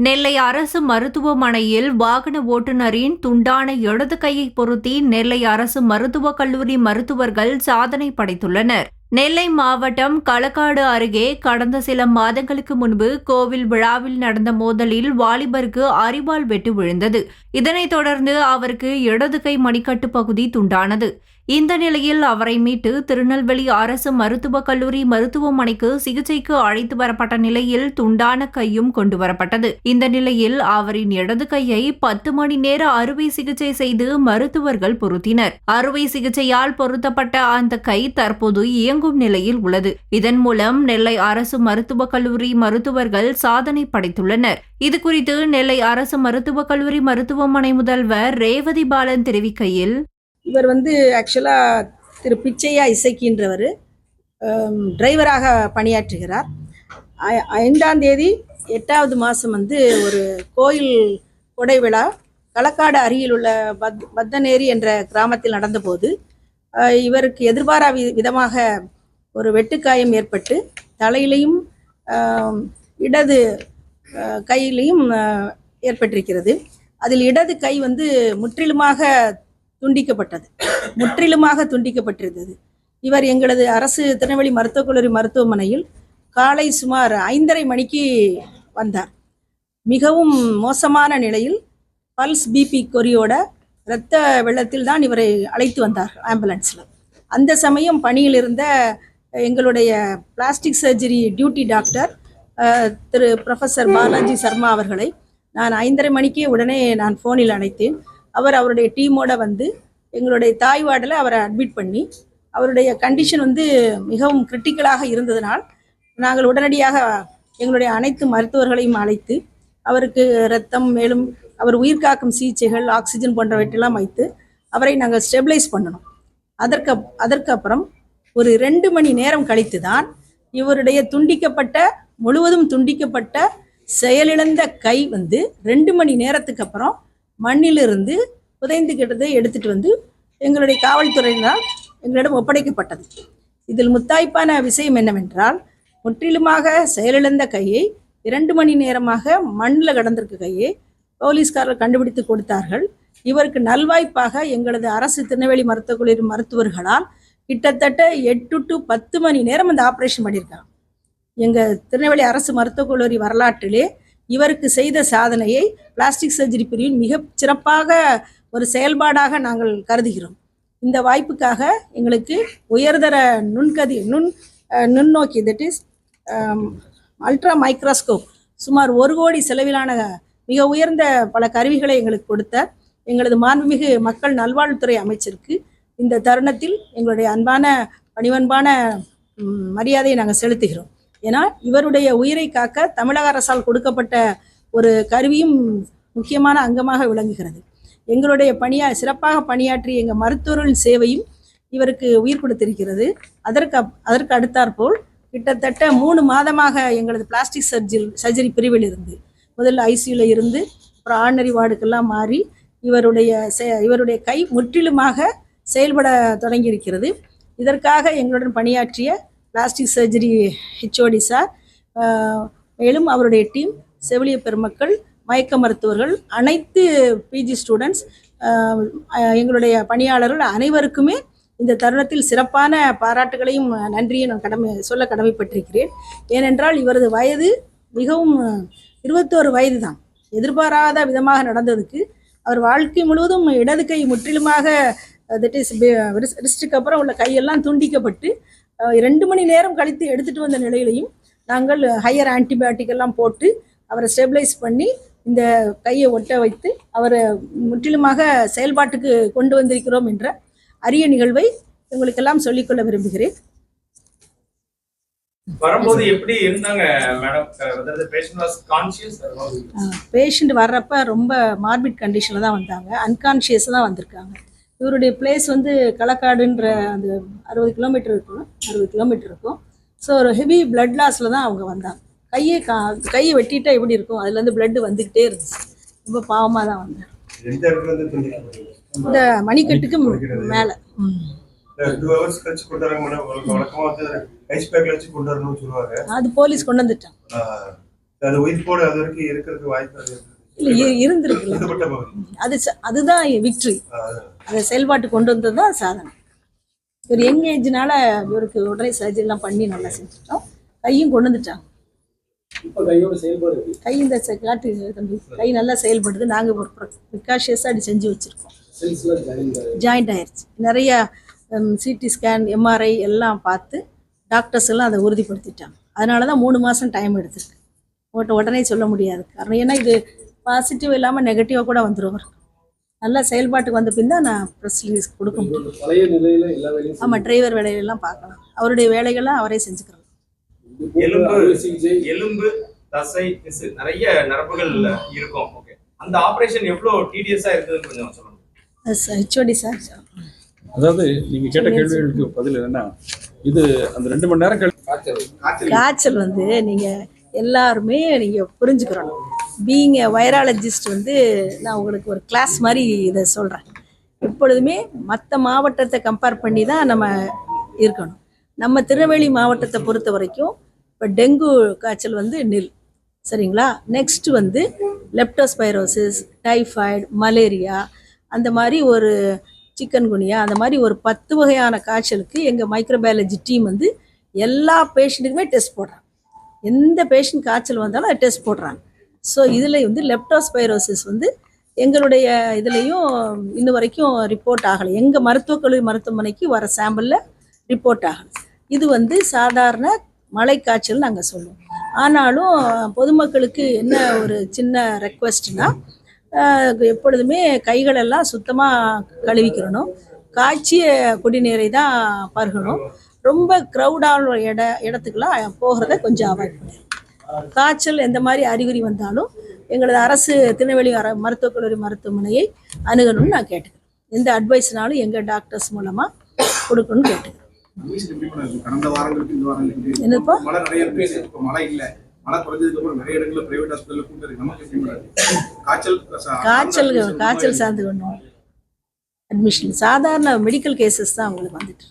நெல்லை அரசு மருத்துவமனையில் வாகன ஓட்டுநரின் துண்டான இடது கையை பொருத்தி நெல்லை அரசு மருத்துவக் கல்லூரி மருத்துவர்கள் சாதனை படைத்துள்ளனர். நெல்லை மாவட்டம் களக்காடு அருகே கடந்த சில மாதங்களுக்கு முன்பு கோவில் விழாவில் நடந்த மோதலில் வாலிபருக்கு அரிவாள் வெட்டு விழுந்தது. இதனைத் தொடர்ந்து அவருக்கு இடது கை மணிக்கட்டு பகுதி துண்டானது. இந்த நிலையில் அவரை மீட்டு திருநெல்வேலி அரசு மருத்துவக் கல்லூரி மருத்துவமனைக்கு சிகிச்சைக்கு அழைத்து வரப்பட்ட நிலையில் துண்டான கையும் கொண்டு வரப்பட்டது. இந்த நிலையில் அவரின் இடது கையை பத்து மணி நேர அறுவை சிகிச்சை செய்து மருத்துவர்கள் பொருத்தினர். அறுவை சிகிச்சையால் பொருத்தப்பட்ட அந்த கை தற்போது இயங்கும் நிலையில் உள்ளது. இதன் மூலம் நெல்லை அரசு மருத்துவக் கல்லூரி மருத்துவர்கள் சாதனை படைத்துள்ளனர். இதுகுறித்து நெல்லை அரசு மருத்துவக் கல்லூரி மருத்துவமனை முதல்வர் ரேவதி பாலன் தெரிவிக்கையில் இவர் வந்து ஆக்சுவலாக திரு பிச்சையா இசைக்கின்றவர். டிரைவராக பணியாற்றுகிறார். ஐ- ஐந்தாம் தேதி எட்டாவது மாதம் வந்து ஒரு கோயில் கொடை விழா களக்காடு அருகில் உள்ள பத் பத்தனேரி என்ற கிராமத்தில் நடந்தபோது இவருக்கு எதிர்பாரா வி- விதமாக ஒரு வெட்டுக்காயம் ஏற்பட்டு தலையிலையும் இடது கையிலையும் ஏற்பட்டிருக்கிறது. அதில் இடது கை வந்து முற்றிலுமாக துண்டிக்கப்பட்டது. முற்றிலுமாக துண்டிக்கப்பட்டிருந்தது. இவர் எங்களது அரசு திருநெல்வேலி மருத்துவக் கல்லூரி மருத்துவமனையில் காலை சுமார் ஐந்தரை மணிக்கு வந்தார். மிகவும் மோசமான நிலையில் பல்ஸ் பிபி கொரியோட இரத்த வெள்ளத்தில் தான் இவரை அழைத்து வந்தார் ஆம்புலன்ஸில். அந்த சமயம் பணியில் இருந்த எங்களுடைய plastic surgery duty doctor Thiru professor Balaji Sharma அவர்களை நான் ஐந்தரை மணிக்கே உடனே நான் ஃபோனில் அழைத்தேன். அவர் அவருடைய டீமோட வந்து எங்களுடைய தாய் வார்டில் அவரை அட்மிட் பண்ணி அவருடைய கண்டிஷன் வந்து மிகவும் கிரிட்டிக்கலாக இருந்ததனால் நாங்கள் உடனடியாக எங்களுடைய அனைத்து மருத்துவர்களையும் அழைத்து அவருக்கு ரத்தம் மேலும் அவர் உயிர்காக்கும் சிகிச்சைகள் ஆக்சிஜன் போன்றவற்றெல்லாம் வைத்து அவரை நாங்கள் ஸ்டெபிலைஸ் பண்ணணும். அதற்கு அதற்கப்புறம் ஒரு ரெண்டு மணி நேரம் கழித்து தான் இவருடைய துண்டிக்கப்பட்ட முழுவதும் துண்டிக்கப்பட்ட செயலிழந்த கை வந்து ரெண்டு மணி நேரத்துக்கு அப்புறம் மண்ணிலிருந்து புதைந்துகிட்டதை எடுத்துட்டு வந்து எங்களுடைய காவல்துறையினால் எங்களிடம் ஒப்படைக்கப்பட்டது. இதில் முத்தாய்ப்பான விஷயம் என்னவென்றால் முற்றிலுமாக செயலிழந்த கையை இரண்டு மணி நேரமாக மண்ணில் கடந்திருக்க கையை போலீஸ்காரர் கண்டுபிடித்து கொடுத்தார்கள். இவருக்கு நல்வாய்ப்பாக எங்களது அரசு திருநெல்வேலி மருத்துவக் கல்லூரி மருத்துவர்களால் கிட்டத்தட்ட எட்டு டு பத்து மணி நேரம் அந்த ஆப்ரேஷன் பண்ணியிருக்காங்க. எங்கள் திருநெல்வேலி அரசு மருத்துவக் கல்லூரி வரலாற்றிலே இவருக்கு செய்த சாதனையை பிளாஸ்டிக் சர்ஜரி பிரிவின் மிக சிறப்பாக ஒரு செயல்பாடாக நாங்கள் கருதுகிறோம். இந்த வாய்ப்புக்காக எங்களுக்கு உயர்தர நுண்கதி நுண் நுண்ணோக்கி தட் இஸ் அல்ட்ரா மைக்ரோஸ்கோப் சுமார் ஒரு கோடி செலவிலான மிக உயர்ந்த பல கருவிகளை எங்களுக்கு கொடுத்த எங்களது மாண்புமிகு மக்கள் நல்வாழ்வுத்துறை அமைச்சருக்கு இந்த தருணத்தில் எங்களுடைய அன்பான பணிவன்பான மரியாதையை நாங்கள் செலுத்துகிறோம். ஏன்னா இவருடைய உயிரை காக்க தமிழக அரசால் கொடுக்கப்பட்ட ஒரு கருவியும் முக்கியமான அங்கமாக விளங்குகிறது. எங்களுடைய பணியா சிறப்பாக பணியாற்றிய எங்கள் மருத்துவர்களின் சேவையும் இவருக்கு உயிர் கொடுத்திருக்கிறது. அதற்கு அதற்கு அடுத்தாற்போல் கிட்டத்தட்ட மூணு மாதமாக எங்களது பிளாஸ்டிக் சர்ஜரி சர்ஜரி பிரிவில் இருந்து முதல்ல ஐசியூவில் இருந்து அப்புறம் ஆர்டினரி வார்டுக்கெல்லாம் மாறி இவருடைய செ- இவருடைய கை முற்றிலுமாக செயல்பட தொடங்கியிருக்கிறது. இதற்காக எங்களுடன் பணியாற்றிய பிளாஸ்டிக் சர்ஜரி ஹெச்ஓடி சார். மேலும் அவருடைய டீம் செவிலிய பெருமக்கள் மயக்க மருத்துவர்கள் அனைத்து பிஜி ஸ்டூடெண்ட்ஸ் எங்களுடைய பணியாளர்கள் அனைவருக்குமே இந்த தருணத்தில் சிறப்பான பாராட்டுகளையும் நன்றியும் நான் கடமை சொல்ல கடமைப்பட்டிருக்கிறேன். ஏனென்றால் இவரது வயது மிகவும் இருபத்தோரு வயது தான் எதிர்பாராத விதமாக நடந்ததுக்கு அவர் வாழ்க்கை முழுவதும் இடது கை முற்றிலுமாக தட் இஸ் ரிஸ்ட்டுக்கு அப்புறம் உள்ள கையெல்லாம் துண்டிக்கப்பட்டு ரெண்டு மணி நேரம் கழித்து எடுத்துட்டு வந்த நிலையிலையும் நாங்கள் ஹையர் ஆன்டிபயோட்டிக் எல்லாம் போட்டு அவரை ஸ்டெபிளைஸ் பண்ணி இந்த கையை ஒட்ட வைத்து அவரை முற்றிலுமாக செயல்பாட்டுக்கு கொண்டு வந்திருக்கிறோம் என்ற அரிய நிகழ்வை உங்களுக்கெல்லாம் சொல்லிக்கொள்ள விரும்புகிறேன். வரும்போது எப்படி இருந்தாங்க? பேஷண்ட் வர்றப்ப ரொம்ப மார்பிட் கண்டிஷனில் தான் வந்தாங்க. அன்கான்ஷியஸ் தான் வந்திருக்காங்க. இவருடைய பிளேஸ் வந்து களக்காடுன்ற அந்த அறுபது கிலோமீட்டர் இருக்கும். அறுபது கிலோமீட்டர் இருக்கும். ஸோ ஒரு ஹெவி blood லாஸில் தான் அவங்க வந்தாங்க. கையை கா கையை வெட்டிட்டா எப்படி இருக்கும்? அதுலேருந்து blood வந்துக்கிட்டே இருந்துச்சு. ரொம்ப பாவமாக தான் துண்டிக்கப்பட்டது இந்த மணிக்கட்டுக்கு மேலே. அது போலீஸ் கொண்டு வந்துட்டாங்க. ஆஹ் அது அதுதான் விக்ட்ரி அதை செயல்பாட்டு கொண்டு வந்தது தான் சாதனை. ஒரு யங் ஏஜ்னால இவருக்கு உடனே சர்ஜரிலாம் பண்ணி நல்லா செஞ்சுட்டோம். கையும் கொண்டு வந்துட்டாங்க. கை இந்த காட்டு தம்பி கை நல்லா செயல்படுது. நாங்கள் ஒரு ப்ரிகாஷியஸாக அப்படி செஞ்சு வச்சுருக்கோம். ஜாயிண்ட் ஆயிருச்சு. நிறைய சிடி ஸ்கேன் எம்ஆர்ஐ எல்லாம் பார்த்து டாக்டர்ஸ் எல்லாம் அதை உறுதிப்படுத்திட்டாங்க. அதனால தான் மூணு மாதம் டைம் எடுத்திருக்கு. உங்கள்கிட்ட உடனே சொல்ல முடியாது. காரணம் ஏன்னா இது பாசிட்டிவ் இல்லாமல் நெகட்டிவாக கூட வந்துடும் நல்லா செயல்பாட்டுக்கு வந்த பின் தான் நான் ப்ரெஸ் ரிலீஸ் கொடுக்க முடியும். ஆமாம் டிரைவர் வேலையெல்லாம் பார்க்கலாம் அவருடைய வேலைகள்லாம் அவரே செஞ்சுக்கிறார். செய்து எலும்பு எலும்பு தசை திசு நிறைய நரம்புகள் இருக்கும். ஓகே அந்த ஆபரேஷன் எவ்வளவு டிடிஎஸ்ஸா இருக்குதுன்னு கொஞ்சம் சொல்லுங்க. ஹெச்ஓடி சார் அதாவது நீங்க கேட்ட கேள்விகளுக்கு பதில் என்னன்னா இது அந்த ரெண்டு மணி நேரம் காய்ச்சல். காய்ச்சல் வந்து நீங்கள் எல்லாருமே நீங்கள் புரிஞ்சுக்கிறணும். பீயிங் வைராலஜிஸ்ட் வந்து நான் உங்களுக்கு ஒரு கிளாஸ் மாதிரி இதை சொல்கிறேன் எப்பொழுதுமே மற்ற மாவட்டத்தை கம்பேர் பண்ணி தான் நம்ம இருக்கணும். நம்ம திருநெல்வேலி மாவட்டத்தை பொறுத்த வரைக்கும் இப்போ டெங்கு காய்ச்சல் வந்து நில் சரிங்களா? நெக்ஸ்ட்டு வந்து லெப்டோஸ்பைரோசிஸ் டைஃபாய்டு மலேரியா அந்த மாதிரி ஒரு சிக்கன் குனியா அந்த மாதிரி ஒரு பத்து வகையான காய்ச்சலுக்கு எங்கள் மைக்ரோபயாலஜி டீம் வந்து எல்லா பேஷண்ட்டுக்குமே டெஸ்ட் போடுறாங்க. எந்த பேஷண்ட் காய்ச்சல் வந்தாலும் டெஸ்ட் போடுறாங்க. ஸோ இதில் வந்து லெப்டோஸ்பைரோசிஸ் வந்து எங்களுடைய இதுலேயும் இன்ன வரைக்கும் ரிப்போர்ட் ஆகலை. எங்கள் மருத்துவக் கல்லூரி மருத்துவமனைக்கு வர சாம்பிளில் ரிப்போர்ட் ஆகலை. இது வந்து சாதாரண மழை காய்ச்சல் நாங்கள் சொல்லுவோம். ஆனாலும் பொதுமக்களுக்கு என்ன ஒரு சின்ன ரெக்வஸ்ட்னா எப்பொழுதுமே கைகளெல்லாம் சுத்தமாக கழுவிக்கிறணும் காய்ச்சிய குடிநீரை தான் பருகணும். ரொம்ப க்ரௌடான இட இடத்துக்குலாம் போகிறத கொஞ்சம் அவாய்ட் பண்ணணும். காய்ச்சல் எந்த மாதிரி அறிகுறி வந்தாலும் எங்களது அரசு திருநெல்வேலி அர மருத்துவக் கல்லூரி மருத்துவமனையை அணுகணும்னு நான் கேட்டுக்கிறேன். எந்த அட்வைஸ்னாலும் எங்கள் டாக்டர்ஸ் மூலமாக கொடுக்கணும்னு கேட்டுக்கிறேன். என்னப்பா? காய்ச்சல் காய்ச்சல் சார்ந்து அட்மிஷன் சாதாரண மெடிக்கல் கேசஸ் தான் உங்களுக்கு வந்துட்டு.